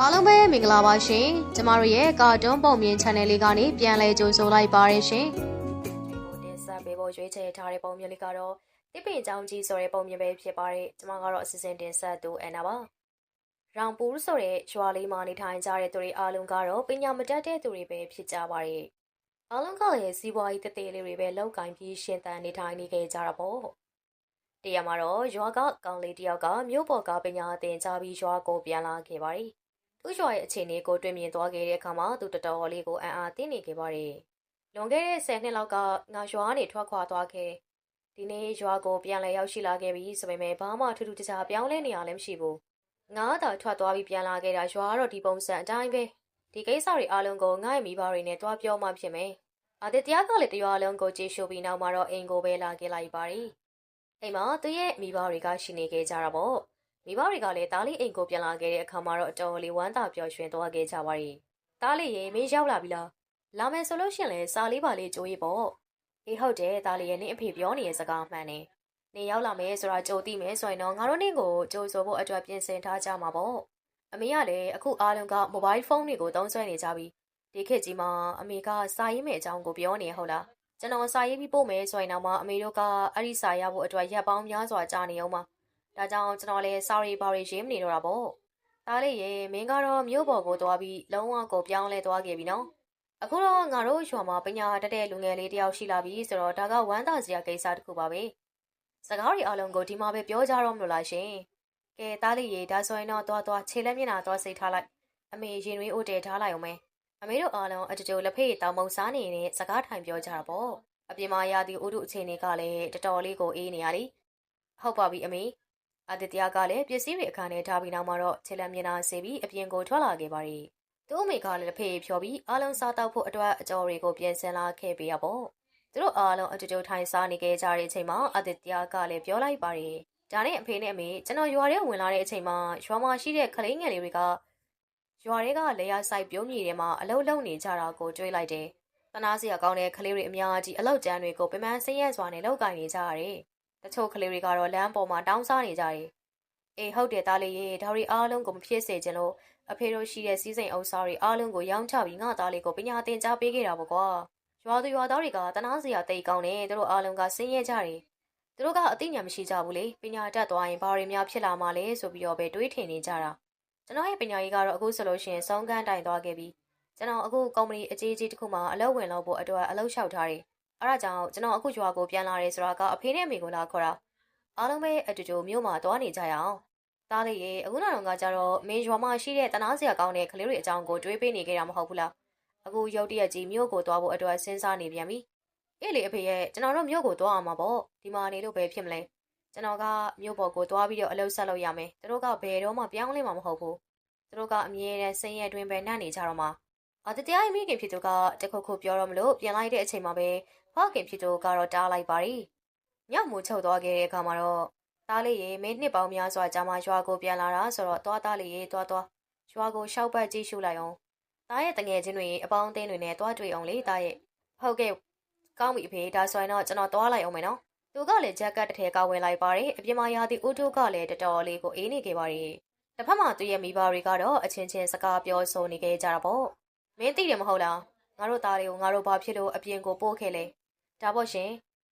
အားလုံးပဲမင်္ဂလာပါရှင်ကျမတို့ရဲ့ကာတွန်းပုံမြင် channel လေးကနေပြန်လဲကြိုဆိုလိုက်ပါရရှင်ကိုတင်ဆက်ပေးဖို့ရွေးချယ်ထားတဲ့ပုံမြင်လေးကတော့တိပင်ချောင်းကြီးဆိုတဲ့ပုံမြင်ပဲဖြစ်ပါတယ်။ကျွန်မကတော့အစီအစဉ်တင်ဆက်သူအန်နာပါ။ရောင်ပူးဆိုတဲ့ရွာလေးမှာနေထိုင်ကြတဲ့သူတွေအားလုံးကတော့ပညာမတတ်တဲ့သူတွေပဲဖြစ်ကြပါတယ်။အားလုံးကလည်းစီးပွားရေးတသေးလေးတွေပဲလောက်ကင်ပြီးရှင်သန်နေထိုင်နေကြကြတာပေါ့။တရားမှာတော့ရွာကကောင်လေးတယောက်ကမြို့ပေါ်ကပညာသင်ကြားပြီးရွာကိုပြန်လာခဲ့ပါတယ်။ သူ့ရွာရဲ့အခြေအနေကိုတွေ့မြင်သွားခဲ့တဲ့အခါမှာသူတော်တော်လေးကိုအံ့အားသင့်နေခဲ့ပါတယ်။လွန်ခဲ့တဲ့10နှစ်လောက်ကငါရွာကနေထွက်ခွာသွားခဲ့ဒီနေ့ရွာကိုပြန်လည်ရောက်ရှိလာခဲ့ပြီဆိုပေမဲ့ဘာမှထူးထူးခြားခြားပြောင်းလဲနေရလည်းမရှိဘူးငါသာထွက်သွားပြီးပြန်လာခဲ့တာရွာကတော့ဒီပုံစံအတိုင်းပဲဒီကိစ္စတွေအားလုံးကိုငါ့ရဲ့မိဘတွေနဲ့တွားပြောမှဖြစ်မယ်အာတတရားကလည်းတရွာလုံးကိုကြည့်ရှုပြီးနောက်မှာတော့အိမ်ကိုပဲလာခဲ့လိုက်ပါရီအိမ်မှာသူရဲ့မိဘတွေကရှိနေခဲ့ကြတာပေါ့ မိဘတွေကလည်းတားလေးအိမ်ကိုပြန်လာခဲ့တဲ့အခါမှာတော့အတော်လေးဝမ်းသာပျော်ရွှင်သွားခဲ့ကြပါရီတားလေးရေမင်းရောက်လာပြီလားလာမယ်ဆိုလို့ရှရင်လဲစာလေးပါလေးကြိုးရေးပေါ့အေးဟုတ်တယ်ဒါလေးရဲ့နင့်အဖေပြောနေတဲ့စကားမှန်တယ်နေရောက်လာမယ်ဆိုတာကြိုသိမယ်ဆိုရင်တော့ငါတို့နင့်ကိုကြိုဆိုဖို့အတွက်ပြင်ဆင်ထားကြမှာပေါ့အမေကလည်းအခုအားလုံးကမိုဘိုင်းဖုန်းတွေကိုသုံးစွဲနေကြပြီဒီခေတ်ကြီးမှာအမေကစာရေးမယ်အကြောင်းကိုပြောနေဟုတ်လားကျွန်တော်စာရေးပြီးပို့မယ်ဆိုရင်တော့မှအမေတို့ကအဲ့ဒီစာရဖို့အတွက်ရက်ပေါင်းများစွာကြာနေအောင်ပါ ဒါကြောင့်ကျွန်တော်လည်း sorry ဘာတွေရေးမနေတော့တာပေါ့ဒါလေးရေမင်းကတော့မြို့ပေါ်ကိုသွားပြီးလုံးဝကိုပြောင်းလဲသွားခဲ့ပြီနော်အခုတော့ငါတို့ရွာမှာပညာတတ်တဲ့လူငယ်လေးတယောက်ရှိလာပြီဆိုတော့ဒါကဝမ်းသာစရာကိစ္စတစ်ခုပါပဲစကားတွေအားလုံးကိုဒီမှာပဲပြောကြတော့မလို့လားရှင်ကဲတားလေးရေဒါဆိုရင်တော့သွားသွားခြေလက်မျက်နှာသွားစိတ်ထားလိုက်အမေရင်ရွေးအိုတဲထားလိုက်အောင်မယ်အမေတို့အားလုံးအကြိုလက်ဖေးတောင်မုံစားနေနဲ့စကားထိုင်ပြောကြတာပေါ့အပြင်မှာရာသီဥတုအခြေအနေကလည်းတော်တော်လေးကိုအေးနေရလीဟုတ်ပါပြီအမေ အတတရားကလည်းပစ္စည်းတွေအခန်းထဲထားပြီးနောက်မှာတော့ခြေလက်မျက်နှာဆေးပြီးအပြင်ကိုထွက်လာခဲ့ပါရီသူ့အမေကလည်းတစ်ဖေးဖြောပြီးအားလုံးစားတောက်ဖို့အတွက်အကြော်တွေကိုပြင်ဆင်လာခဲ့ပေးရပေါ့သူတို့အားလုံးအတူတူထိုင်စားနေကြကြတဲ့အချိန်မှာအတတရားကလည်းပြောလိုက်ပါတယ်ဒါနဲ့အဖေနဲ့အမေကျွန်တော်ရွာထဲဝင်လာတဲ့အချိန်မှာရွာမှာရှိတဲ့ကလေးငယ်လေးတွေကရွာတွေကလေယာဆိုင်ပြုံးမြေထဲမှာအလုတ်လုံနေကြတာကိုတွေ့လိုက်တယ်တနာစရာကောင်းတဲ့ကလေးတွေအများကြီးအလောက်ကျန်းတွေကိုပင်ပန်းဆင်းရဲစွာနဲ့လောက်ကင်နေကြရတယ် တချို့ကလေးတွေကတော့လမ်းပေါ်မှာတောင်းစားနေကြတယ်အေးဟုတ်တယ်သားလေးရေဒါတွေအားလုံးကိုမဖြစ်စေချင်လို့အဖေတို့ရှိတဲ့စီးစိမ်အုပ်စားတွေအားလုံးကိုရောင်းချပြီးငါသားလေးကိုပညာသင်ကြားပေးခဲ့တာပေါ့ကွာရွာသူရွာသားတွေကတနာစရာတိတ်ကောင်းတယ်သူတို့အားလုံးကဆင်းရဲကြတယ်သူတို့ကအသိဉာဏ်မရှိကြဘူးလေပညာတတ်သွားရင်ဘာတွေများဖြစ်လာမှာလဲဆိုပြီးတော့ပဲတွေးထင်နေကြတာကျွန်တော်ရဲ့ပညာရေးကတော့အခုဆိုလို့ရှိရင်စုံကန်းတိုင်သွားခဲ့ပြီကျွန်တော်အခုကုမ္ပဏီအကြီးကြီးတစ်ခုမှာအလုပ်ဝင်လုပ်ဖို့အတွက်အလုပ်လျှောက်ထားတယ် အဲဒါကြောင့်ကျွန်တော်အခုရွာကိုပြန်လာတယ်ဆိုတာကအဖေနဲ့အမေကိုလာခေါ်တာအားလုံးပဲအတူတူမြို့မှာသွားနေကြရအောင်သားလေးရေအခုနောက်တော့ကကြတော့မင်းရွာမှာရှိတဲ့တနာစရာကောင်းတဲ့ကလေးတွေအကြောင်းကိုတွေးပေးနေကြတာမဟုတ်ဘူးလားအခုရုတ်တရက်ကြီးမြို့ကိုသွားဖို့အတွက်စဉ်းစားနေပြန်ပြီအေးလေအဖေရဲ့ကျွန်တော်တို့မြို့ကိုသွားအောင်မှာပေါ့ဒီမှာနေလို့ပဲဖြစ်မလဲကျွန်တော်ကမြို့ပေါ်ကိုသွားပြီးတော့အလုပ်ဆက်လုပ်ရမယ်သူတို့ကဘယ်တော့မှပြောင်းလဲမှာမဟုတ်ဘူးသူတို့ကအမြဲတမ်းဆင်းရဲတွင်ပဲနှံ့နေကြတော့မှာအတတရားမိခင်ဖြစ်သူကတခုခုပြောတော့မလို့ပြန်လိုက်တဲ့အချိန်မှာပဲ ဖခင်ဖြစ်သူကတော့တားလိုက်ပါရီညမို့ချုပ်သွားခဲ့တဲ့အခါမှာတော့သားလေးရေမင်းနှစ်ပေါင်းများစွာကြာမှရွာကိုပြန်လာတာဆိုတော့သွားသားလေးရေသွားသွားရွာကိုရှောက်ပတ်ကြည့်ရှုလိုက်အောင်သားရဲ့တငယ်ချင်းတွေအပေါင်းအသင်းတွေနဲ့သွားတွေ့အောင်လေသားရဲ့ဟုတ်ကဲ့ကောင်းပြီအဖေဒါဆိုရင်တော့ကျွန်တော်သွားလိုက်အောင်မယ်နော်သူကလည်းဂျက်ကတ်တစ်ထည်ကဝင်လိုက်ပါတယ်အပြင်မှာရာသီဥတုကလည်းတော်တော်လေးကိုအေးနေခဲ့ပါတယ်တစ်ဖက်မှာသူ့ရဲ့မိဘတွေကတော့အချင်းချင်းစကားပြောဆိုနေခဲ့ကြတာပေါ့မင်းသိတယ်မဟုတ်လားငါတို့သားလေးကိုငါတို့ဘာဖြစ်လို့အပြင်ကိုပို့ခဲ့လဲ ဒါပေါ့ရှင်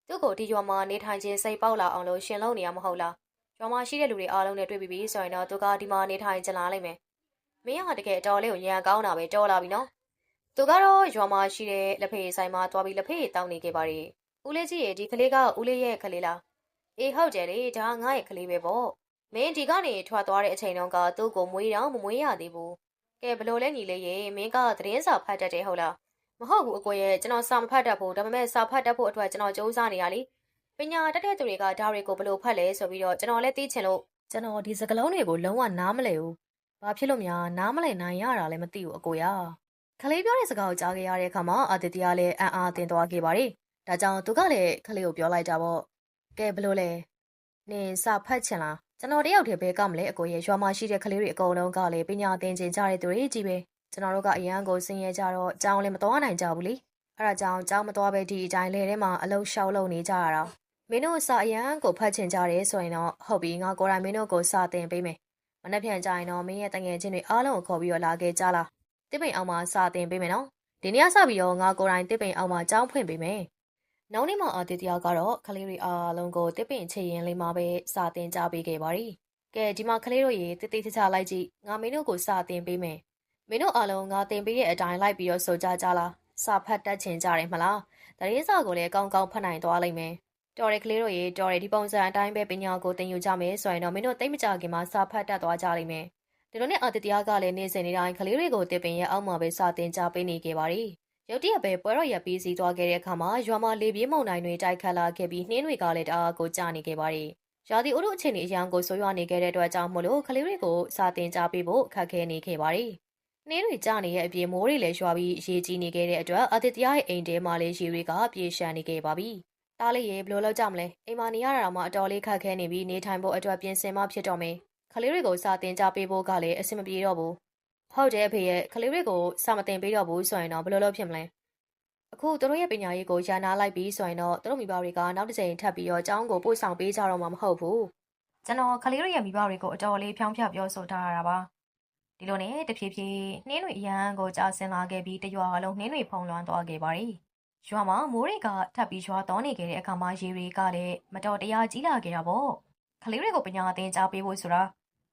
သူ့ကိုဒီရွာမှာနေထိုင်ခြင်းစိတ်ပေါက်လာအောင်လို့ရှင်လုပ်နေရမဟုတ်လားရွာမှာရှိတဲ့လူတွေအားလုံးနဲ့တွေ့ပြီးပြီဆိုရင်တော့သူကဒီမှာနေထိုင်ကြလာလိမ့်မယ်မင်းကတကယ်အတော်လေးကိုညံကောင်းတာပဲတော်လာပြီနော်သူကတော့ရွာမှာရှိတဲ့လက်ဖေးဆိုင်မှာတွားပြီးလက်ဖေးတောင်းနေခဲ့ပါရီဦးလေးကြီးရဲ့ဒီကလေးကဦးလေးရဲ့ကလေးလားအေးဟုတ်တယ်လေဒါငါရဲ့ကလေးပဲပေါ့မင်းဒီကနေထွက်သွားတဲ့အချိန်တုန်းကသူ့ကိုမွေးတော့မမွေးရသေးဘူးကဲဘလို့လဲညီလေးရေမင်းကသတင်းစာဖတ်တတ်တယ်ဟုတ်လား မဟုတ်ဘူးအကိုရဲ့ကျွန်တော်စာမဖတ်တတ်ဘူးဒါပေမဲ့စာဖတ်တတ်ဖို့အတွက်ကျွန်တော်စူးစမ်းနေရလေပညာတတ်တဲ့သူတွေကဒါတွေကိုဘယ်လိုဖတ်လဲဆိုပြီးတော့ကျွန်တော်လည်းသိချင်လို့ကျွန်တော်ဒီစကားလုံးတွေကိုလုံးဝနားမလည်ဘူးဘာဖြစ်လို့များနားမလည်နိုင်ရတာလည်းမသိဘူးအကိုရခလေးပြောတဲ့စကားကိုကြားခဲ့ရတဲ့အခါမှာအာတီတီကလည်းအံ့အားသင်သွားခဲ့ပါတယ်ဒါကြောင့်သူကလည်းခလေးကိုပြောလိုက်တာပေါ့ကဲဘယ်လိုလဲနင်စာဖတ်ချင်လားကျွန်တော်တယောက်တည်းပဲကမလဲအကိုရဲ့ရွာမှာရှိတဲ့ကလေးတွေအကုန်လုံးကလည်းပညာသင်ချင်ကြတဲ့သူတွေကြီးပဲ ကျွန်တော်တို့ကအရန်ကိုဆင်းရဲကြတော့အကြောင်းလည်းမသွားနိုင်ကြဘူးလေအဲဒါကြောင့်အကြောင်းမသွားပဲဒီအတိုင်းလေထဲမှာအလုံးရှောက်လုံနေကြရတာမင်းတို့စာအရန်ကိုဖတ်ချင်ကြတယ်ဆိုရင်တော့ဟုတ်ပြီငါကိုယ်တိုင်မင်းတို့ကိုစာသင်ပေးမယ်မမနှက်ဖြန်ကြရင်တော့မင်းရဲ့တငယ်ချင်းတွေအားလုံးကိုခေါ်ပြီးတော့လာခဲ့ကြလားတစ်ပိန်အောင်မှာစာတင်ပေးမယ်နော်ဒီနေ့ကစပြီးတော့ငါကိုယ်တိုင်တစ်ပိန်အောင်မှာကြောင်းဖွင့်ပေးမယ်နောက်နေ့မှအာတစ်တရားကတော့ကလေးတွေအားလုံးကိုတစ်ပိန်ချေရင်လေးမှာပဲစာတင်ကြပေးခဲ့ပါရီကဲဒီမှာကလေးတို့ရေတိတိကျကျလိုက်ကြည့်ငါမင်းတို့ကိုစာတင်ပေးမယ် မင်းတို့အားလုံးငါတင်ပေးတဲ့အတိုင်းလိုက်ပြီးတော့ဆိုကြကြလားစာဖတ်တတ်ချင်ကြတယ်မလားတရေစာကိုလည်းကောင်းကောင်းဖတ်နိုင်သွားလိမ့်မယ်တော်ရကလေးတို့ရေတော်ရဒီပုံစံအတိုင်းပဲပညာကိုသင်ယူကြမယ်ဆိုရင်တော့မင်းတို့တိတ်မကြခင်မှာစာဖတ်တတ်သွားကြလိမ့်မယ်ဒီလိုနဲ့အာတတရားကလည်းနေ့စဉ်နေ့တိုင်းကလေးတွေကိုတစ်ပင်ရဲ့အောက်မှာပဲစာတင်ကြပေးနေခဲ့ပါရီရုတ်တရက်ပဲပွဲတော်ရက်ပြီးစီးသွားခဲ့တဲ့အခါမှာရွာမှာလေပြေးမုန်တိုင်းတွေတိုက်ခတ်လာခဲ့ပြီးနှင်းတွေကလည်းတအားကိုကျနေခဲ့ပါရီရာသီဥတုအခြေအနေအရန်ကိုဆိုးရွားနေခဲ့တဲ့အတွက်ကြောင့်မို့လို့ကလေးတွေကိုစာတင်ကြပေးဖို့အခက်ခဲနေခဲ့ပါရီ နှင်းတွေကျနေတဲ့အပြင်မိုးတွေလည်းရွာပြီးရေကြီးနေခဲ့တဲ့အတွက်အာတတရားရဲ့အိမ်ထဲမှာလည်းရေတွေကပြေရှံနေခဲ့ပါပြီ။တားလေးရေဘယ်လိုလုပ်ကြမလဲအိမ်မှာနေရတာမှအတော်လေးခက်ခဲနေပြီးနေထိုင်ဖို့အတွက်ပြင်ဆင်မှဖြစ်တော့မယ်။ကလေးတွေကိုစာတင်ကြပေးဖို့ကလည်းအဆင်မပြေတော့ဘူး။ဟုတ်တယ်အဖေရဲ့ကလေးတွေကိုစာမတင်ပေးတော့ဘူးဆိုရင်တော့ဘယ်လိုလုပ်ဖြစ်မလဲ။အခုသူတို့ရဲ့ပညာရေးကိုရန်နာလိုက်ပြီးဆိုရင်တော့သူတို့မိဘတွေကနောက်တစ်ချိန်ထပ်ပြီးတော့အကြောင်းကိုပို့ဆောင်ပေးကြတော့မှာမဟုတ်ဘူး။ကျွန်တော်ကလေးတွေရဲ့မိဘတွေကိုအတော်လေးဖြောင်းဖြပြောဆိုထားရတာပါ။ ဒီလိုနဲ့တဖြည်းဖြည်းနှင်းတွေအရန်ကိုကြာဆင်းလာခဲ့ပြီးတရွာလုံးနှင်းတွေဖုံလွှမ်းသွားခဲ့ပါရီ။ရွာမှာမိုးတွေကထပ်ပြီးရွာတော်နေခဲ့တဲ့အခါမှာရေတွေကလည်းမတော်တရားကြီးလာခဲ့တာပေါ့။ကလေးတွေကိုပညာသင်ကြားပေးဖို့ဆိုတာ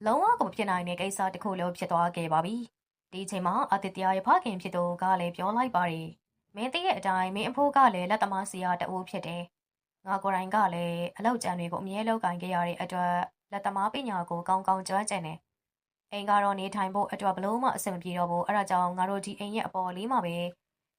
လုံးဝကိုမဖြစ်နိုင်တဲ့ကိစ္စတစ်ခုလုံးဖြစ်သွားခဲ့ပါပြီ။ဒီအချိန်မှာအတ္တတရားရဲ့ဖခင်ဖြစ်သူကလည်းပြောလိုက်ပါရီ။မင်းသိတဲ့အတိုင်းမင်းအဖိုးကလည်းလက်သမားစီယာတအိုးဖြစ်တယ်။ငါကိုယ်တိုင်ကလည်းအလောက်ကြံတွေကိုအမြဲလောက်ကင်ခဲ့ရတဲ့အတွက်လက်သမားပညာကိုကောင်းကောင်းကျွမ်းကျင်တယ်။ အိမ်ကတော့နေထိုင်ဖို့အတွက်ဘလို့မှအဆင်မပြေတော့ဘူး။အဲဒါကြောင့်ငါတို့ဒီအိမ်ရဲ့အပေါ်လေးမှာပဲ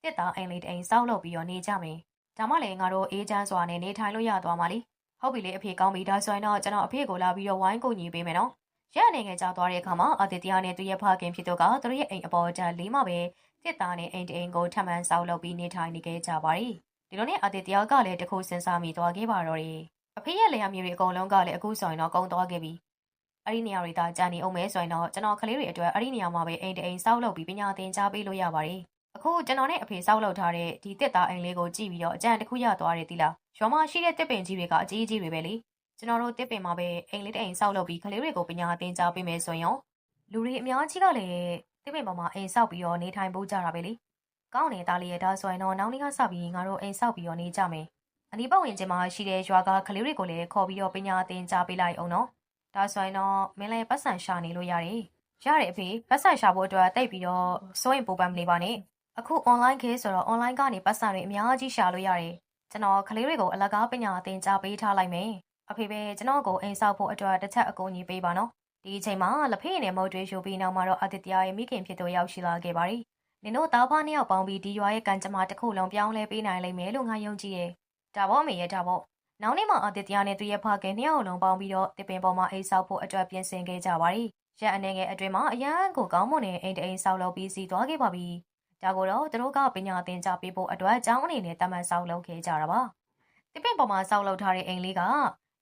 တစ်သားအိမ်လေးတစ်အိမ်စောက်လုပ်ပြီးတော့နေကြမယ်။ဒါမှလည်းငါတို့အေးချမ်းစွာနဲ့နေထိုင်လို့ရသွားမှာလေ။ဟုတ်ပြီလေအဖေကောင်းပြီဒါဆိုရင်တော့ကျွန်တော်အဖေကိုလာပြီးတော့ဝိုင်းကူညီပေးမယ်နော်။ရက်အနေငယ်ကြာသွားတဲ့အခါမှာအာတီတရားနဲ့သူရဲ့ဖခင်ဖြစ်သူကသူတို့ရဲ့အိမ်အပေါ်တန်းလေးမှာပဲတစ်သားနဲ့အိမ်တစ်အိမ်ကိုထပ်မံစောက်လုပ်ပြီးနေထိုင်နေခဲ့ကြပါရီ။ဒီလိုနဲ့အာတီတရားကလည်းတခုစဉ်းစားမိသွားခဲ့ပါတော့တယ်။အဖေရဲ့လျှာမြေတွေအကုန်လုံးကလည်းအခုဆိုရင်တော့ကုန်သွားခဲ့ပြီ။ အဲ့ဒီနေရာတွေသာကြာနေအောင်မဲဆိုရင်တော့ကျွန်တော်ကလေးတွေအတွက်အဲ့ဒီနေရာမှာပဲအိမ်တအိမ်စောက်လုပ်ပြီးပညာသင်ကြားပေးလို့ရပါတယ်။အခုကျွန်တော်နဲ့အဖေစောက်လုပ်ထားတဲ့ဒီတစ်သားအိမ်လေးကိုကြည့်ပြီးတော့အကြံတစ်ခုရသွားတယ်သီလား။ရွာမှာရှိတဲ့တစ်ပင်ကြီးတွေကအကြီးကြီးတွေပဲလေ။ကျွန်တော်တို့တစ်ပင်မှာပဲအိမ်လေးတအိမ်စောက်လုပ်ပြီးကလေးတွေကိုပညာသင်ကြားပေးမယ်ဆိုရင်လူတွေအများကြီးကလည်းတစ်ပင်ပေါ်မှာအိမ်စောက်ပြီးတော့နေထိုင်ဖို့ကြတာပဲလေ။ကောင်းနေတာလေးရဲ့ဒါဆိုရင်တော့နောက်နေ့ကစပြီးငါတို့အိမ်စောက်ပြီးတော့နေကြမယ်။အနီးပတ်ဝန်းကျင်မှာရှိတဲ့ရွာကကလေးတွေကိုလည်းခေါ်ပြီးတော့ပညာသင်ကြားပေးလိုက်အောင်နော်။ ဒါဆိုရင်တော့မင်းလည်းပတ်စံရှာနေလို့ရတယ်။ရတယ်အဖေပတ်စံရှာဖို့အတွက်တိတ်ပြီးတော့စိုးရင်ပိုပန်းမနေပါနဲ့။အခု online ခေတ်ဆိုတော့ online ကနေပတ်စံတွေအများကြီးရှာလို့ရတယ်။ကျွန်တော်ကလေးတွေကိုအလကားပညာသင်ကြားပေးထားလိုက်မယ်။အဖေပဲကျွန်တော်ကိုအိမ်ဆောက်ဖို့အတွက်တစ်ချက်အကူအညီပေးပါနော်။ဒီအချိန်မှာလက်ဖေးနဲ့မုတ်တွေရှိုးပြီးနောက်မှာတော့အတ္တတရားရဲ့မိခင်ဖြစ်သူရောက်ရှိလာခဲ့ပါရီ။နင်တို့သားဖားနှစ်ယောက်ပေါင်းပြီးဒီရွာရဲ့ကံကြမ္မာတစ်ခုလုံးပြောင်းလဲပေးနိုင်လိမ့်မယ်လို့ငါယုံကြည်တယ်။ဒါပေါ့မေရဲ့ဒါပေါ့။ နောက်နေ့မှာအတ္တတရားနဲ့သူရဲ့ဖခင်နှစ်ယောက်လုံးပေါင်းပြီးတော့တစ်ပင်ပေါ်မှာအိမ်ဆောက်ဖို့အတွက်ပြင်ဆင်ခဲ့ကြပါရီ။ရက်အနေငယ်အတွင်းမှာအရန်ကိုကောင်းမွန်တဲ့အိမ်တအိမ်ဆောက်လုပ်ပြီးစီးသွားခဲ့ပါပြီ။ဒါကိုတော့သူတို့ကပညာသင်ကြားပေးဖို့အတွက်အကြောင်းအနေနဲ့တမန်ဆောက်လုပ်ခဲ့ကြတာပါ။တစ်ပင်ပေါ်မှာဆောက်လုပ်ထားတဲ့အိမ်လေးက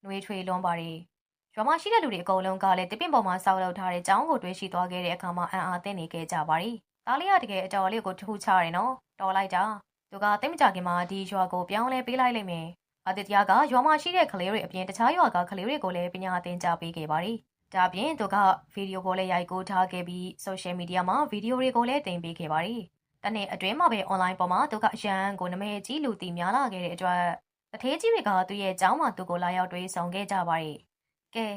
နှွေးထွေးလွန်ပါရီ။ရွာမှာရှိတဲ့လူတွေအကုန်လုံးကလည်းတစ်ပင်ပေါ်မှာဆောက်လုပ်ထားတဲ့အကြောင်းကိုတွေးရှိသွားခဲ့တဲ့အခါမှာအံ့အားသင့်နေခဲ့ကြပါရီ။သားလေးကတကယ်အတော်လေးကိုထူးခြားတယ်နော်။တော်လိုက်တာ။သူကတိတ်မကြခင်မှာဒီရွာကိုပြောင်းလဲပေးလိုက်လိမ့်မယ်။ အတတရားကရွာမှာရှိတဲ့ကလေးတွေအပြင်တခြားရွာကကလေးတွေကိုလည်းပညာသင်ကြားပေးခဲ့ပါရီ။ဒါပြင်သူကဗီဒီယိုကိုလည်းရိုက်ကူးထားခဲ့ပြီး social media မှာဗီဒီယိုတွေကိုလည်းတင်ပေးခဲ့ပါရီ။တနေ့အတွင်းမှာပဲ online ပေါ်မှာသူကအရန်ကိုနမဲကြီးလူတီများလာခဲ့တဲ့အတွက်တထေးကြီးတွေကသူ့ရဲ့ကျောင်းမှာသူ့ကိုလာရောက်တွေ့ဆုံခဲ့ကြပါရီ။ကဲ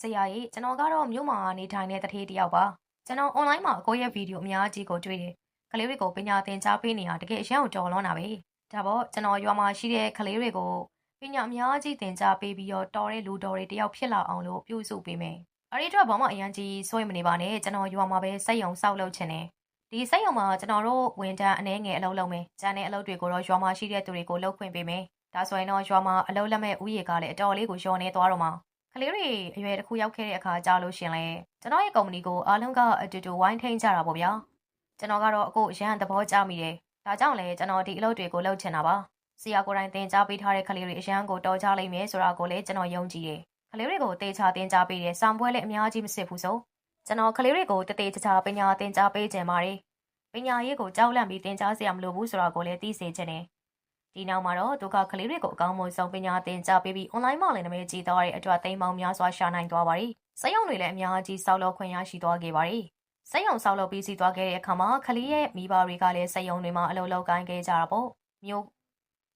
ဆရာကြီးကျွန်တော်ကတော့မြို့မှာနေထိုင်တဲ့တထေးတယောက်ပါ။ကျွန်တော် online မှာအကိုရဲ့ဗီဒီယိုအများကြီးကိုတွေ့တယ်။ကလေးတွေကိုပညာသင်ကြားပေးနေတာတကယ်အရန်ကိုတော်လွန်တာပဲ။ ဒါပေါ့ကျွန်တော်ရွာမှာရှိတဲ့ကလေးတွေကိုပညာအများကြီးသင်ကြားပေးပြီးတော့တော်တဲ့လူတော်တွေတယောက်ဖြစ်လာအောင်လို့ပြုစုပေးမယ်။အဲဒီအတွက်ဘာမှအရန်ကြီးစိုးရိမ်မနေပါနဲ့ကျွန်တော်ရွာမှာပဲစိတ်ယုံစောက်လုပ်ချင်တယ်။ဒီစိတ်ယုံမှာကျွန်တော်တို့ဝန်ထမ်းအနှဲငယ်အလုပ်လုပ်မယ်။ကျန်တဲ့အလုပ်တွေကိုတော့ရွာမှာရှိတဲ့သူတွေကိုလုပ်ခွင့်ပေးမယ်။ဒါဆိုရင်တော့ရွာမှာအလုပ်လက်မဲ့ဥယေကလည်းအတော်လေးကိုလျော့နေသွားတော့မှာ။ကလေးတွေအရွယ်တစ်ခုရောက်ခဲ့တဲ့အခါကြာလို့ရှင်လဲကျွန်တော်ရဲ့ကုမ္ပဏီကိုအားလုံးကအတူတူဝိုင်းထိန်ကြတာပေါ့ဗျာ။ကျွန်တော်ကတော့အခုရန်သဘောကျမိတယ်။ ဒါကြောင့်လဲကျွန်တော်ဒီအလုပ်တွေကိုလုပ်ချင်တာပါ။ဆရာကိုယ်တိုင်သင်ကြားပေးထားတဲ့ကလေးတွေအရန်ကိုတော်ကြလိမ့်မယ်ဆိုတာကိုလည်းကျွန်တော်ယုံကြည်တယ်။ကလေးတွေကိုတေချာသင်ကြားပေးတဲ့ဆောင်ပွဲလည်းအများကြီးမစစ်ဘူးဆို။ကျွန်တော်ကလေးတွေကိုတတေချာချာပညာသင်ကြားပေးကြပါတယ်။ပညာရေးကိုကြောက်လန့်ပြီးသင်ကြားစရာမလိုဘူးဆိုတာကိုလည်းသိစေချင်တယ်။ဒီနောက်မှာတော့ဒုက္ခကလေးတွေကိုအကောင်းမွန်ဆုံးပညာသင်ကြားပေးပြီး online မှာလည်းနာမည်ကြီးသွားတဲ့အတွက်သိမ်းပေါင်းများစွာရှာနိုင်သွားပါရီစက်ရုံတွေလည်းအများကြီးစောက်လုပ်ခွင့်ရရှိသွားခဲ့ပါတယ်။ စက်ရုံစောက်လုပ်ပြီးစီးသွားခဲ့တဲ့အခါမှာခလေးရဲ့မိဘတွေကလည်းစက်ရုံတွေမှာအလုပ်လုပ်ကိုင်းခဲ့ကြတာပေါ့။မျိုး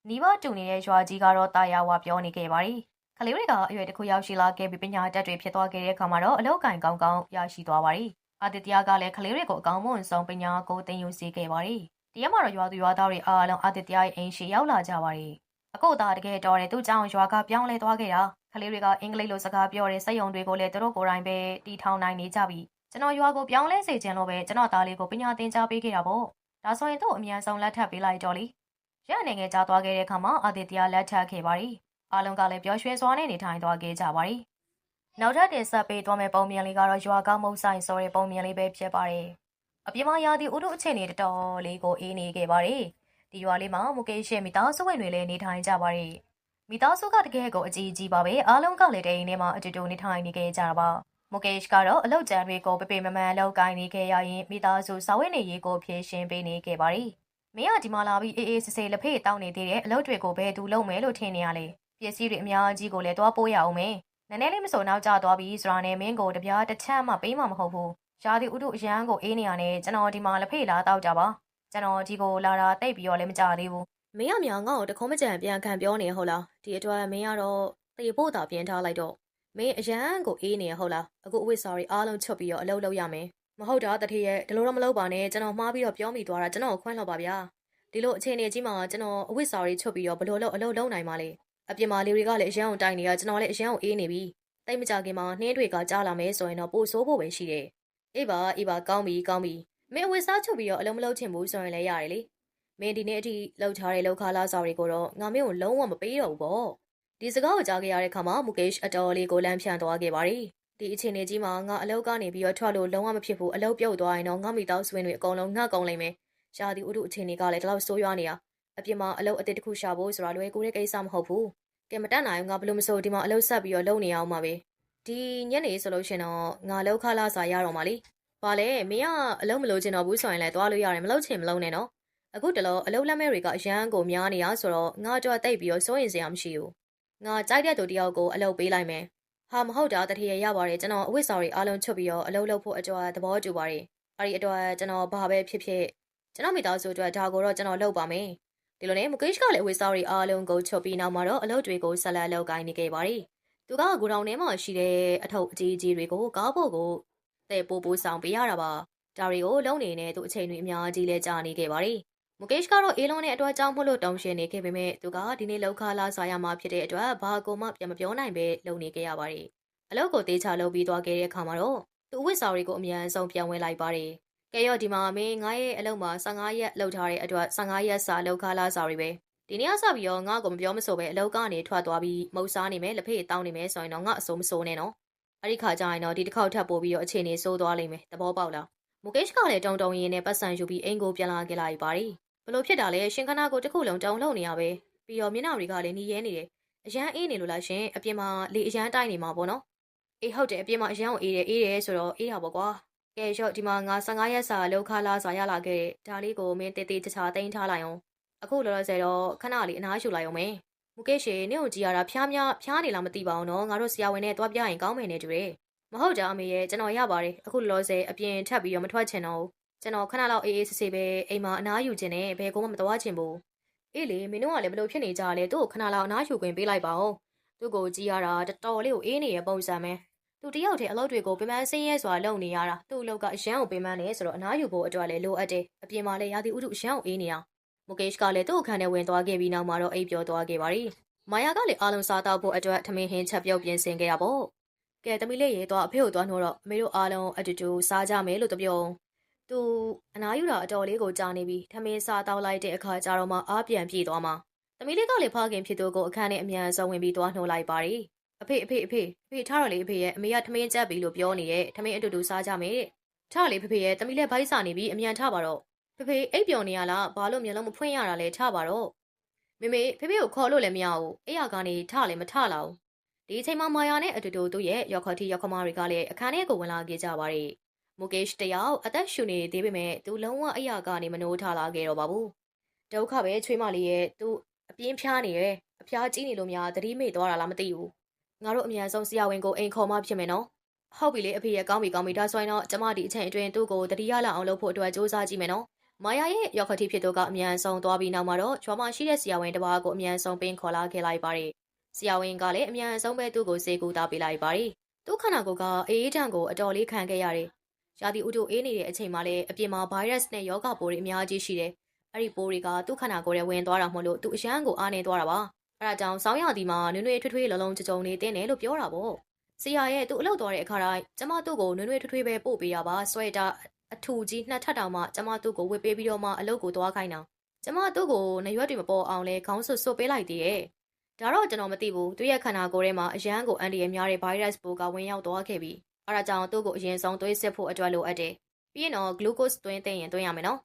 နီးပါးတူနေတဲ့ရွာကြီးကတော့တာယာဝါပြောနေခဲ့ပါတယ်။ခလေးတွေကအရွယ်တစ်ခုရောက်ရှိလာခဲ့ပြီးပညာတတ်တွေဖြစ်သွားခဲ့တဲ့အခါမှာတော့အလုပ်ကိုင်းကောင်းကောင်းရရှိသွားပါတယ်။အာတတျာကလည်းခလေးတွေကိုအကောင်းမွန်ဆုံးပညာကိုသင်ယူစေခဲ့ပါတယ်။တရားမှာတော့ရွာသူရွာသားတွေအားလုံးအာတတျာရဲ့အိမ်ရှိရောက်လာကြပါတယ်။အခုသားတကယ်တော်တယ်သူ့ကြောင့်ရွာကပြောင်းလဲသွားခဲ့တာကလေးတွေကအင်္ဂလိပ်လိုစကားပြောတဲ့စက်ယုံတွေကိုလည်းသူတို့ကိုယ်တိုင်ပဲတီထောင်နိုင်နေကြပြီ ကျွန်တော်ရွာကိုပြောင်းလဲစေချင်လို့ပဲကျွန်တော်သားလေးကိုပညာသင်ကြားပေးခဲ့တာပေါ့ဒါဆိုရင်တော့အမြန်ဆုံးလက်ထပ်ပေးလိုက်တော့လीရန်နိုင်ငံကြားသွားခဲ့တဲ့အခါမှာအာသီတရားလက်ထပ်ခဲ့ပါရီအလုံးကလည်းပျော်ရွှင်စွာနဲ့နေထိုင်သွားခဲ့ကြပါရီနောက်ထပ်တင်ဆက်ပေးသွားမယ့်ပုံမြင်လေးကတော့ရွာကမုတ်ဆိုင်ဆိုတဲ့ပုံမြင်လေးပဲဖြစ်ပါတယ်အပြင်မှာရာသီဥတုအခြေအနေတော်လေးကိုအေးနေခဲ့ပါတယ်ဒီရွာလေးမှာမူကိရှေမိသားစုဝင်တွေလည်းနေထိုင်ကြပါတယ်မိသားစုကတကယ်ကိုအကြီးကြီးပါပဲအားလုံးကလည်းတအိမ်ထဲမှာအတူတူနေထိုင်နေကြတာပါ မိုကေ့ရှ်ကတော့အလောက်ကျန်တွေကိုပပေမမန်လောက်ကိုင်းနေခဲ့ရရင်မိသားစုစာဝတ်နေရေးကိုဖြည့်ရှင်းပေးနေခဲ့ပါရီမင်းကဒီမှာလာပြီးအေးအေးဆေးဆေးလက်ဖေးတောင်းနေသေးတယ်အလုပ်တွေကိုဘယ်သူလုပ်မယ်လို့ထင်နေရလဲပစ္စည်းတွေအများကြီးကိုလည်းသွားပိုးရအောင်မယ်နည်းနည်းလေးမစိုးနောက်ကျသွားပြီးဆိုတာနဲ့မင်းကိုတပြားတစ်ချက်မှပေးမှာမဟုတ်ဘူးရာသီဥတုအရန်ကိုအေးနေရနဲ့ကျွန်တော်ဒီမှာလက်ဖေးလာတောက်ကြပါကျွန်တော်ဒီကိုလာတာတိတ်ပြီးတော့လည်းမကြသေးဘူးမင်းကမြောင်ငါ့ကိုတခုံးမကြံပြန်ခံပြောနေဟုတ်လားဒီအတွက်မင်းကတော့တေဖို့တာပြန်ထားလိုက်တော့ မင်းအရန်ကိုအေးနေရဟုတ်လားအခုအဝိစာရီအားလုံးချုပ်ပြီးတော့အလုပ်လုပ်ရမယ်မဟုတ်တာတထေရဲ့ဒီလိုတော့မလုပ်ပါနဲ့ကျွန်တော်မှားပြီးတော့ပြောမိသွားတာကျွန်တော်ခွန့်လောက်ပါဗျာဒီလိုအခြေအနေကြီးမှာကျွန်တော်အဝိစာရီချုပ်ပြီးတော့ဘလို့လို့အလုပ်လုပ်နိုင်မှာလေအပြင်မှာလေတွေကလည်းအရန်အောင်တိုင်နေရကျွန်တော်လည်းအရန်အောင်အေးနေပြီတိတ်မကြခင်မှာနှင်းတွေကကြားလာမယ်ဆိုရင်တော့ပို့ဆိုးဖို့ပဲရှိတယ်အေးပါအေးပါကောင်းပြီကောင်းပြီမင်းအဝိစားချုပ်ပြီးတော့အလုံးမလုံးချင်ဘူးဆိုရင်လည်းရတယ်လေမင်းဒီနေ့အထိလှုပ်ထားတဲ့လောက်ခါလာစာတွေကိုတော့ငါမင်းကိုလုံးဝမပေးတော့ဘူးပေါ့ ဒီစကားကိုကြားခဲ့ရတဲ့ခါမှာမူကေ့ရှ်အတော်လေးကိုလမ်းဖြန့်သွားခဲ့ပါရီဒီအခြေအနေကြီးမှာငါအလောက်ကနေပြီးတော့ထွက်လို့လုံးဝမဖြစ်ဘူးအလောက်ပြုတ်သွားရင်တော့ငါမိသားစုဝင်တွေအကုန်လုံးငှက်ကုန်လိမ့်မယ်ရှားဒီဥဒုအခြေအနေကလည်းဒီလောက်ဆိုးရွားနေတာအပြင်မှာအလောက်အစ်စ်တစ်ခုရှာဖို့ဆိုတာလွယ်ကူတဲ့ကိစ္စမဟုတ်ဘူးကဲမတတ်နိုင်ဘူးငါဘလို့မဆိုဒီမှာအလောက်ဆက်ပြီးတော့လုပ်နေအောင်ပါပဲဒီညနေဆိုလို့ရှင်တော့ငါလောက်ခလာစာရတော့မှာလीဘာလဲမင်းကအလုံးမလို့ချင်တော့ဘူးဆိုရင်လည်းသွားလို့ရတယ်မလို့ချင်မလို့နဲ့နော်အခုတလောအလုံးလက်မဲတွေကအရန်ကိုများနေရဆိုတော့ငါကြွတိတ်ပြီးတော့စိုးရင်စရာမရှိဘူး ငါကြိုက်တဲ့သူတယောက်ကိုအလုပ်ပေးလိုက်မယ်ဟာမဟုတ်တာတတိယရပါတယ်ကျွန်တော်အဝတ်စာတွေအားလုံးချုပ်ပြီးတော့အလုပ်လုပ်ဖို့အကြွားသဘောတူပါတယ်အဲ့ဒီအတွက်ကျွန်တော်ဘာပဲဖြစ်ဖြစ်ကျွန်တော်မိသားစုအတွက်ဒါကိုတော့ကျွန်တော်လုပ်ပါမယ်ဒီလိုနဲ့မကိရှ်ကလည်းအဝတ်စာတွေအားလုံးကိုချုပ်ပြီးနောက်မှာတော့အလုပ်တွေကိုဆက်လက်လုပ်ကိုင်းနေခဲ့ပါတယ်သူကဂူတောင်ထဲမှာရှိတဲ့အထုပ်အကြီးကြီးတွေကိုကားဖို့ကိုတဲ့ပို့ပို့ဆောင်ပေးရတာပါဒါတွေကိုလုံနေနေသူအချိန်တွေအများကြီးလဲကြာနေခဲ့ပါတယ် မုကေ့ရှ်ကတော့အေးလုံးနဲ့အတွက်ကြောင်းဖို့လို့တောင်းရှင်းနေခဲ့ပေမဲ့သူကဒီနေ့လောက်ခလာစားရမှာဖြစ်တဲ့အတွက်ဘာကိုမှပြန်မပြောနိုင်ပဲလုံနေခဲ့ရပါတယ်။အလုပ်ကိုတေးချလုပ်ပြီးသွားခဲ့တဲ့အခါမှာတော့သူအဝတ်စာတွေကိုအမြန်ဆုံးပြန်ဝင်လိုက်ပါတယ်။ကဲရော့ဒီမှာမင်းငါရဲ့အလုပ်မှာ15ရက်လောက်ထားတဲ့အတွက်15ရက်စာလောက်ခလာစားတွေပဲ။ဒီနေ့ကစပြီးတော့ငါ့ကိုမပြောမဆိုပဲအလုပ်ကနေထွက်သွားပြီးမုတ်စားနေမယ်လက်ဖေးတောင်းနေမယ်ဆိုရင်တော့ငါအစိုးမစိုးနဲ့နော်။အဲ့ဒီခါကျရင်တော့ဒီတစ်ခေါက်ထပ်ပို့ပြီးတော့အခြေအနေဆိုးသွားလိမ့်မယ်။သဘောပေါက်လား။မုကေ့ရှ်ကလည်းတုံတုံရင်းနဲ့ပတ်စံယူပြီးအိမ်ကိုပြန်လာခဲ့လိုက်ပါတယ်။ ဘလို့ဖြစ်တာလဲရှင်ခနာကိုတစ်ခုလုံးတောင်လှုပ်နေရပဲပြီးတော့မျက်နှာတွေကလည်းနီးရဲနေတယ်အရန်အေးနေလို့လားရှင်အပြင်မှာလေအရန်တိုက်နေမှာပေါ့နော်အေးဟုတ်တယ်အပြင်မှာအရန်ကိုအေးတယ်အေးတယ်ဆိုတော့အေးတာပေါ့ကွာကဲရော့ဒီမှာငါ15ရက်စာလောက်ခလာစာရလာခဲ့တဲ့ဒါလေးကိုမင်းတေးသေးချာချာတင်ထားလိုက်အောင်အခုလောလောဆယ်တော့ခဏလေးအနားရှူလိုက်အောင်မယ်မူကေရှေနင့်ကိုကြည်ရတာဖျားများဖျားနေလားမသိပါဘူးနော်ငါတို့ဆရာဝန်နဲ့တွားပြရင်ကောင်းမယ်နဲ့တူတယ်မဟုတ်ကြအမေရဲ့ကျွန်တော်ရပါတယ်အခုလောလောဆယ်အပြင်ထပ်ပြီးတော့မထွက်ချင်တော့ဘူး ကျွန်တော်ခဏလောက်အေးအေးဆေးဆေးပဲအိမ်မှာအနားယူခြင်းနဲ့ဘယ်ကုန်းမှမသွားချင်ဘူးအေးလေမင်းတို့ကလည်းဘလို့ဖြစ်နေကြလဲသူ့ကိုခဏလောက်အနားယူခွင့်ပေးလိုက်ပါဦးသူ့ကိုကြည်ရတာတော်တော်လေးကိုအေးနေရပုံစံပဲသူတယောက်တည်းအလုပ်တွေကိုပင်ပန်းဆင်းရဲစွာလုပ်နေရတာသူ့အလုပ်ကအရန်ကိုပင်ပန်းနေဆိုတော့အနားယူဖို့အတွက်လည်းလိုအပ်တယ်အပြင်မှာလည်းရာသီဥတုအရန်ကိုအေးနေတာမုကေ့ရှ်ကလည်းသူ့အခန်းထဲဝင်သွားခဲ့ပြီးနောက်မှာတော့အိပ်ပျော်သွားခဲ့ပါရီမာယာကလည်းအားလုံးစားတော့ဖို့အတွက်ထမင်းဟင်းချက်ပြုတ်ပြင်ဆင်ခဲ့ရပေါ့ကဲတမီလေးရေတော့အဖေကိုသွားနှိုးတော့အမေတို့အားလုံးအတူတူစားကြမယ်လို့တပြုံ သူအနားယူတာအတော်လေးကိုကြာနေပြီထမင်းစားတောက်လိုက်တဲ့အခါကျတော့မှအားပြန်ပြေးသွားမှာသမီးလေးကလည်းဖခင်ဖြစ်သူကိုအခန်းထဲအမြန်ဆုံးဝင်ပြီးသွားနှိုးလိုက်ပါရီအဖေအဖေအဖေအဖေထားတော့လေအဖေရဲ့အမေကထမင်းကြက်ပြီလို့ပြောနေရဲ့ထမင်းအတူတူစားကြမယ်တဲ့ထားလေဖေဖေရဲ့သမီးလေးဘိုက်စာနေပြီအမြန်ထားပါတော့ဖေဖေအိပ်ပျော်နေရလားဘာလို့မျက်လုံးမဖွင့်ရတာလဲထားပါတော့မေမေဖေဖေကိုခေါ်လို့လည်းမရဘူးအဲ့ရကနေထားလည်းမထလာဘူးဒီအချိန်မှာမာယာနဲ့အတူတူသူ့ရဲ့ရောက်ခတိရောက်ခမတွေကလည်းအခန်းထဲကိုဝင်လာခဲ့ကြပါရီ မူကေ့ရှ်တယောက်အသက်ရှူနေသေးပေမဲ့သူလုံးဝအရာကနေမနိုးထလာခဲ့တော့ပါဘူးဒုက္ခပဲချွေးမလေးရဲ့သူအပြင်းဖျားနေရဲ့အဖျားကြီးနေလို့များသတိမေ့သွားတာလားမသိဘူးငါတို့အမြန်ဆုံးဆရာဝန်ကိုအိမ်ခေါ်မှဖြစ်မယ်နော်ဟုတ်ပြီလေအဖေရဲ့ကောင်းပြီကောင်းပြီဒါဆိုရင်တော့ကျမဒီအချိန်အတွင်းသူ့ကိုတတိယလအောင်လုပ်ဖို့အတွက်စူးစမ်းကြည့်မယ်နော်မာယာရဲ့ရောက်ခတိဖြစ်တော့ကအမြန်ဆုံးသွားပြီးနောက်မှာတော့ကျွမ်းမရှိတဲ့ဆရာဝန်တစ်ပါးကိုအမြန်ဆုံးပင်ခေါ်လာခဲ့လိုက်ပါတယ်ဆရာဝန်ကလည်းအမြန်ဆုံးပဲသူ့ကိုစေကူတာပေးလိုက်ပါတယ်သူ့ခန္ဓာကိုယ်ကအေးအေးတန့်ကိုအတော်လေးခံခဲ့ရတယ် ရာသီဥတုအေးနေတဲ့အချိန်မှာလည်းအပြင်မှာဗိုင်းရပ်စ်နဲ့ယောဂပိုးတွေအများကြီးရှိတယ်အဲ့ဒီပိုးတွေကသူ့ခန္ဓာကိုယ်ထဲဝင်သွားတာမို့လို့သူအရန်ကိုအားနေသွားတာပါအဲ့ဒါကြောင့်စောင်းရသည်မှာနွေ့နွေ့ထွေးထွေးလုံးလုံးကြုံကြုံနေတင်းတယ်လို့ပြောတာပေါ့ဆရာရဲ့သူ့အလုပ်သွားတဲ့အခါတိုင်းကျမသူ့ကိုနွေ့နွေ့ထွေးထွေးပဲပို့ပေးတာပါဆွဲတာအထူကြီးနှစ်ထပ်တောင်မှကျမသူ့ကိုဝစ်ပေးပြီးတော့မှအလုပ်ကိုသွားခိုင်းတာကျမသူ့ကိုနရွက်တွေမပေါ်အောင်လဲခေါင်းဆွတ်ဆွတ်ပေးလိုက်သေးရဲ့ဒါတော့ကျွန်တော်မသိဘူးသူ့ရဲ့ခန္ဓာကိုယ်ထဲမှာအရန်ကိုအန်ဒီရများတဲ့ virus ပိုးကဝင်ရောက်သွားခဲ့ပြီ အဲဒါကြောင့်သူ့ကိုအရင်ဆုံးသွေးစစ်ဖို့အတွက်လိုအပ်တယ်ပြီးရင်တော့ glucose သွင်းသိရင်သွင်းရမယ်နော်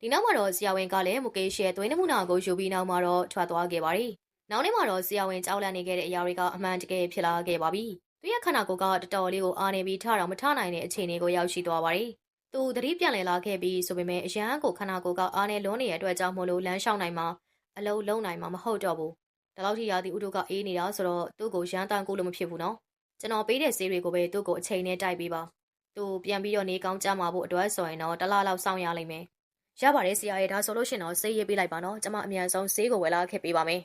ဒီနောက်မှာတော့ဆရာဝန်ကလည်းမူကေရှရဲ့သွေးနမူနာကိုယူပြီးနောက်မှာတော့ထွက်သွားခဲ့ပါတယ်နောက်နေ့မှာတော့ဆရာဝန်ကြောက်လန့်နေခဲ့တဲ့အရာတွေကအမှန်တကယ်ဖြစ်လာခဲ့ပါပြီသူရဲ့ခန္ဓာကိုယ်ကတော်တော်လေးကိုအားနေပြီးထတော့မထနိုင်တဲ့အခြေအနေကိုရောက်ရှိသွားပါတယ်သူသတိပြန်လည်လာခဲ့ပြီးဆိုပေမဲ့အရန်ကိုခန္ဓာကိုယ်ကအားနေလွန်းနေတဲ့အတွက်ကြောင့်မို့လို့လမ်းလျှောက်နိုင်မှာအလုံးလုံးနိုင်မှာမဟုတ်တော့ဘူးဒီလောက်ထိရာသီဥတုကအေးနေတာဆိုတော့သူ့ကိုရမ်းတမ်းကိုလို့မဖြစ်ဘူးနော် ကျွန်တော်ပေးတဲ့ဆေးတွေကိုပဲသူ့ကိုအချိန်နဲ့တိုက်ပေးပါသူပြန်ပြီးတော့နေကောင်းကြမှာဖို့အတွက်ဆိုရင်တော့တစ်လားလောက်စောင့်ရလိမ့်မယ်ရပါတယ်ဆရာရဲ့ဒါဆိုလို့ရှင်တော့ဆေးရေးပေးလိုက်ပါနော်ကျွန်မအမြန်ဆုံးဆေးကိုဝယ်လာခဲ့ပေးပါမယ်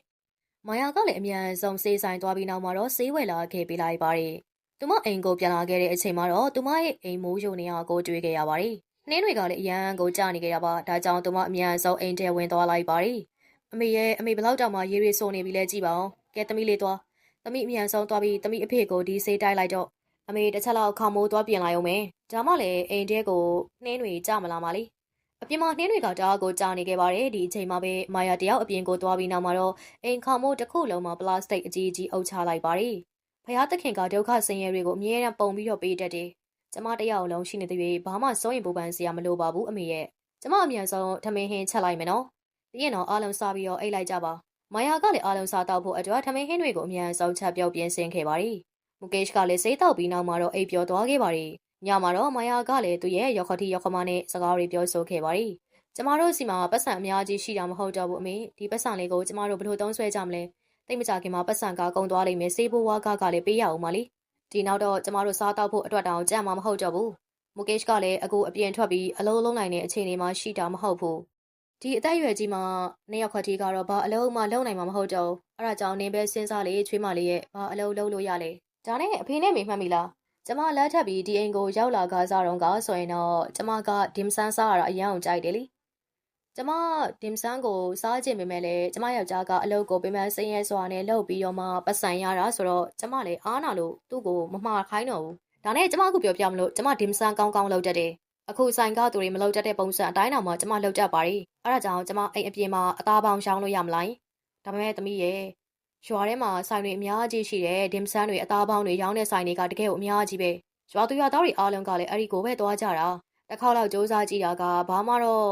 မာယာကလည်းအမြန်ဆုံးဆေးဆိုင်သွားပြီးနောက်မှာတော့ဆေးဝယ်လာခဲ့ပေးလိုက်ပါတယ်သူမအိမ်ကိုပြန်လာခဲ့တဲ့အချိန်မှာတော့သူမရဲ့အိမ်မိုးယုံနေအောင်ကိုတွေ့ခဲ့ရပါတယ်နှင်းတွေကလည်းအရန်ကိုကြာနေကြတာပါဒါကြောင့်သူမအမြန်ဆုံးအိမ်ထဲဝင်သွားလိုက်ပါတယ်အမေရဲ့အမေဘလောက်တောင်မှရေရီဆိုနေပြီလဲကြည့်ပါဦးကဲသမီးလေးသွား သမီးအမြန်ဆုံးသွားပြီးသမီးအဖေကိုဒီဆေးတိုက်လိုက်တော့အမေတစ်ချက်လောက်ခေါမိုးသွားပြင်လိုက်အောင်မယ်ဒါမှလည်းအိမ်ထဲကိုနှင်းတွေကြာမလာပါလိအပြင်မှာနှင်းတွေကတအားကိုကြာနေခဲ့ပါတယ်ဒီအချိန်မှာပဲမာယာတယောက်အပြင်ကိုသွားပြီးနောက်မှာတော့အိမ်ခေါမိုးတစ်ခုလုံးမှာပလတ်စတစ်အကြီးကြီးအုပ်ချလိုက်ပါတယ်ဖယားသခင်ကဒုက္ခဆင်းရဲတွေကိုအမြဲတမ်းပုံပြီးတော့ပေးတတ်တယ်ကျမတယောက်လုံးရှိနေတဲ့၍ဘာမှစိုးရင်ပူပန်စရာမလိုပါဘူးအမေရဲ့ကျမအမြန်ဆုံးထမင်းဟင်းချက်လိုက်မယ်နော်ပြီးရင်တော့အားလုံးစားပြီးတော့အိတ်လိုက်ကြပါ မာယာကလည်းအားလုံးစားတော့ဖို့အတွက်ထမင်းဟင်းတွေကိုအမြန်ဆုံးချက်ပြုတ်ပြင်ဆင်ခဲ့ပါတယ်မူကေ့ရှ်ကလည်းစိတ်တောက်ပြီးနောက်မှာတော့အိပ်ပျော်သွားခဲ့ပါတယ်ညမှာတော့မာယာကလည်းသူ့ရဲ့ရောက်ခတိရောက်ခမနဲ့စကားတွေပြောဆိုခဲ့ပါတယ်ကျမတို့စီမှာပတ်စံအများကြီးရှိတာမဟုတ်တော့ဘူးအမေဒီပတ်စံလေးကိုကျမတို့ဘယ်လိုသုံးဆွဲကြမလဲတိတ်မကြခင်မှာပတ်စံကကုန်သွားလိမ့်မယ်စေးဘိုးဝါကကလည်းပေးရအောင်ပါလိဒီနောက်တော့ကျမတို့စားတော့ဖို့အတွက်တောင်ကြံ့မှာမဟုတ်တော့ဘူးမူကေ့ရှ်ကလည်းအခုအပြင်ထွက်ပြီးအလုံးလုံးနိုင်တဲ့အခြေအနေမှာရှိတာမဟုတ်ဘူး ဒီအသက်အရွယ်ကြီးမှာနေရောက်ခတိကတော့ဘာအလုံးမှလုံးနိုင်မှာမဟုတ်တော့အဲ့ဒါကြောင့်နင်းပဲစဉ်းစားလေချွေးမလေးရဲ့ဘာအလုံးလုံးလို့ရလဲဒါနဲ့အဖေနဲ့မေမှတ်မိလားကျမလက်ထပ်ပြီးဒီအိမ်ကိုရောက်လာကားစားတော့ကဆိုရင်တော့ကျမကဒင်ဆန်းစားရတာအရန်အောင်ကြိုက်တယ်လေကျမဒင်ဆန်းကိုစားခြင်းပေမဲ့လည်းကျမယောက်ျားကအလုပ်ကိုပြင်ပန်းစင်းရဲစွာနဲ့လုပ်ပြီးတော့မှပတ်စံရတာဆိုတော့ကျမလည်းအားနာလို့သူ့ကိုမမှားခိုင်းတော့ဘူးဒါနဲ့ကျမအခုပြောပြမလို့ကျမဒင်ဆန်းကောင်းကောင်းလုပ်တတ်တယ် အခုဆိုင်ကားသူတွေမလုပ်တတ်တဲ့ပုံစံအတိုင်းတော့မှကျမလုပ်တတ်ပါ ರಿ အဲ့ဒါကြောင့်ကျမအိမ်အပြင်မှာအသားပေါင်းရှောင်းလို့ရမလားဒါပေမဲ့သမီးရဲ့ရွာထဲမှာဆိုင်တွေအများကြီးရှိတယ်ဒင်ဆန်းတွေအသားပေါင်းတွေရောင်းတဲ့ဆိုင်တွေကတကယ်ကိုအများကြီးပဲရွာသူရွာသားတွေအားလုံးကလည်းအဲ့ဒီကိုပဲသွားကြတာတစ်ခေါက်လောက်စူးစမ်းကြည့်တာကဘာမှတော့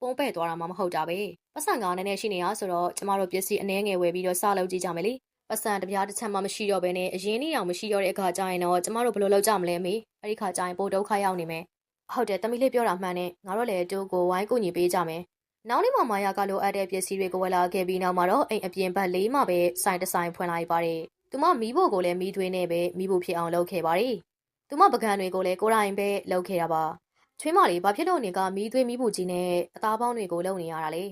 ပုံပဲ့သွားတာမှမဟုတ်တာပဲပတ်စံကနည်းနည်းရှိနေရဆိုတော့ကျမတို့ပစ္စည်းအနှဲငယ်ဝယ်ပြီးတော့စလုပ်ကြည့်ကြမယ်လေပတ်စံတပြားတစ်ချက်မှမရှိတော့ဘဲနဲ့အရင်နေ့အောင်မရှိတော့တဲ့အခါကျရင်တော့ကျမတို့ဘယ်လိုလုပ်ကြမလဲမေအဲ့ဒီခါကျရင်ပိုဒုက္ခရောက်နေမယ် ဟုတ်တယ်တမီလေးပြောတာမှန်တယ်ငါတို့လည်းတူကိုဝိုင်းကူညီပေးကြမယ်နောက်နေ့မှမာယာကလိုအပ်တဲ့ပစ္စည်းတွေကိုဝယ်လာခဲ့ပြီးနောက်မှာတော့အိမ်အပြင်ဘက်လေးမှပဲဆိုင်တဆိုင်ဖွင့်လိုက်ပါတယ်သူမမီးဖို့ကိုလည်းမီးသွေးနဲ့ပဲမီးဖို့ဖြစ်အောင်လုပ်ခဲ့ပါတယ်သူမပကံတွေကိုလည်းကိုယ်တိုင်ပဲလုပ်ခဲ့တာပါချွေးမလေးဘာဖြစ်လို့နေကမီးသွေးမီးဖို့ကြီးနဲ့အသားပေါင်းတွေကိုလုပ်နေရတာလဲ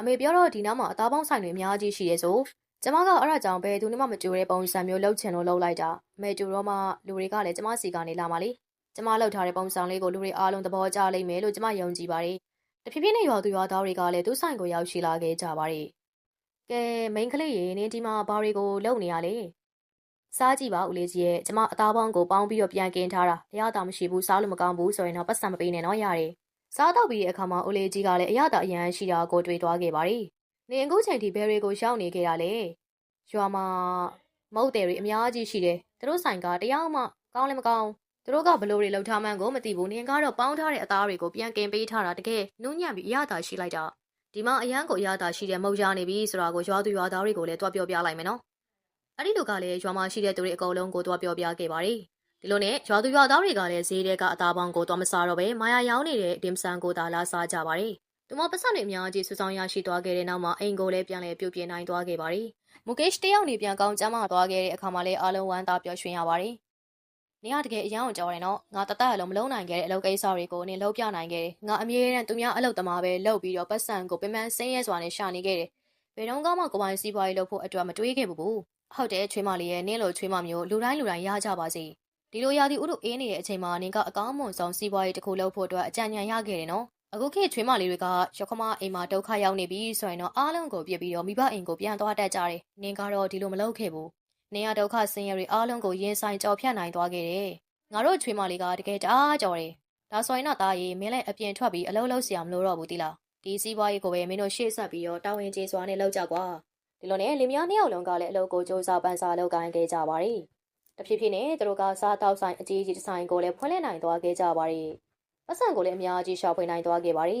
အမေပြောတော့ဒီနောက်မှာအသားပေါင်းဆိုင်တွေအများကြီးရှိရဲဆိုကျမကအဲ့ဒါကြောင့်ပဲသူနဲ့မှမကြိုတဲ့ပုံစံမျိုးလုပ်ချင်လို့လုပ်လိုက်တာအမေကြိုတော့မှလူတွေကလည်းကျမစီကနေလာမှလေ ကျမလှုပ်ထားတဲ့ပုံစံလေးကိုလူတွေအားလုံးသဘောကျလိမ့်မယ်လို့ကျမယုံကြည်ပါတယ်တဖြည်းဖြည်းနဲ့ရွာသူရွာသားတွေကလည်းသူ့ဆိုင်ကိုရောက်ရှိလာခဲ့ကြပါတယ်ကဲမိန်းကလေးရေနင်းဒီမှာဘာတွေကိုလုပ်နေရလဲစားကြည့်ပါဦးလေးကြီးရဲ့ကျမအသားပေါင်းကိုပေါင်းပြီးတော့ပြန်ကင်ထားတာအရသာမရှိဘူးစားလို့မကောင်းဘူးဆိုရင်တော့ပတ်စံမပေးနဲ့တော့ရတယ်စားတော့ပြီးတဲ့အခါမှာဦးလေးကြီးကလည်းအရသာအရန်ရှိတာကိုတွေ့သွားခဲ့ပါတယ်နေအခုချိန်ထိဘယ်တွေကိုရှောက်နေခဲ့တာလဲရွာမှာမုတ်တယ်တွေအများကြီးရှိတယ်သူတို့ဆိုင်ကတယောက်မှကောင်းလည်းမကောင်း သူတို့ကဘလို့တွေလှုပ်ထားမှန်းကိုမသိဘူးနင်ကတော့ပေါင်းထားတဲ့အသားတွေကိုပြန်ကင်ပေးထားတာတကယ်နုညံ့ပြီးအရသာရှိလိုက်တာဒီမှာအရန်ကိုအရသာရှိတဲ့မုတ်ရနေပြီဆိုတာကိုရွာသူရွာသားတွေကိုလည်းတွားပြောပြလိုက်မယ်နော်အဲ့ဒီလိုကလည်းရွာမှာရှိတဲ့သူတွေအကုန်လုံးကိုတွားပြောပြခဲ့ပါတယ်ဒီလိုနဲ့ရွာသူရွာသားတွေကလည်းဈေးထဲကအသားပေါင်းကိုတွားမစားတော့ပဲမာယာရောင်းနေတဲ့ဒင်ဆန်ကိုသာလာစားကြပါတယ်သူမပတ်စံတွေအများကြီးဆူဆောင်ရရှိသွားခဲ့တဲ့နောက်မှာအိမ်ကိုလည်းပြန်လည်ပြုတ်ပြင်းနိုင်သွားခဲ့ပါတယ်မူကေ့ရှ်တယောက်နေပြန်ကောင်းကျမ်းမာသွားခဲ့တဲ့အခါမှာလည်းအားလုံးဝမ်းသာပျော်ရွှင်ရပါတယ် နင်ကတကယ်အယောင်ကြော်တယ်နော်ငါတသက်အလုံးမလုံးနိုင်ခဲ့တဲ့အလုပ်ကိစ္စတွေကိုနင်လုပ်ပြနိုင်ခဲ့တယ်ငါအမြဲတမ်းသူများအလုပ်သမားပဲလုပ်ပြီးတော့ပတ်စံကိုပင်ပန်းဆင်းရဲစွာနဲ့ရှာနေခဲ့တယ်ဘယ်တော့မှကိုပိုင်စီးပွားရေးလုပ်ဖို့အတွက်မတွေးခဲ့ဘူးဘူးဟုတ်တယ်ချွေးမလေးရဲ့နင်းလိုချွေးမမျိုးလူတိုင်းလူတိုင်းရကြပါစေဒီလိုရာသီဥတုအေးနေတဲ့အချိန်မှာနင်ကအကောင်းမွန်ဆုံးစီးပွားရေးတစ်ခုလုပ်ဖို့အတွက်အကြံဉာဏ်ရခဲ့တယ်နော်အခုခေတ်ချွေးမလေးတွေကရခမအိမ်မှာဒုက္ခရောက်နေပြီဆိုရင်တော့အားလုံးကိုပြစ်ပြီးတော့မိဘအိမ်ကိုပြန်သွားတတ်ကြတယ်နင်ကတော့ဒီလိုမလုပ်ခဲ့ဘူး နင်ကဒုက္ခဆင်းရဲတွေအားလုံးကိုရင်ဆိုင်ကြော်ဖြတ်နိုင်သွားခဲ့တယ်ငါတို့ချွေးမလေးကတကယ်တအားကြော်တယ်ဒါဆိုရင်တော့တာကြီးမင်းလည်းအပြင်ထွက်ပြီးအလုပ်လုပ်စရာမလိုတော့ဘူးတိလားဒီစီးပွားရေးကိုပဲမင်းတို့ရှေ့ဆက်ပြီးတော့တာဝန်ကျေစွာနဲ့လုပ်ကြကွာဒီလိုနဲ့လင်မယားနှစ်ယောက်လုံးကလည်းအလုပ်ကိုစ조사ပန်းစားလုပ်ကိုင်းခဲ့ကြပါရီတဖြည်းဖြည်းနဲ့သူတို့ကစားတောက်ဆိုင်အကြီးကြီးတစ်ဆိုင်ကိုလည်းဖွင့်လှစ်နိုင်သွားခဲ့ကြပါရီပတ်စံကိုလည်းအများကြီးရှာဖွေနိုင်သွားခဲ့ပါရီ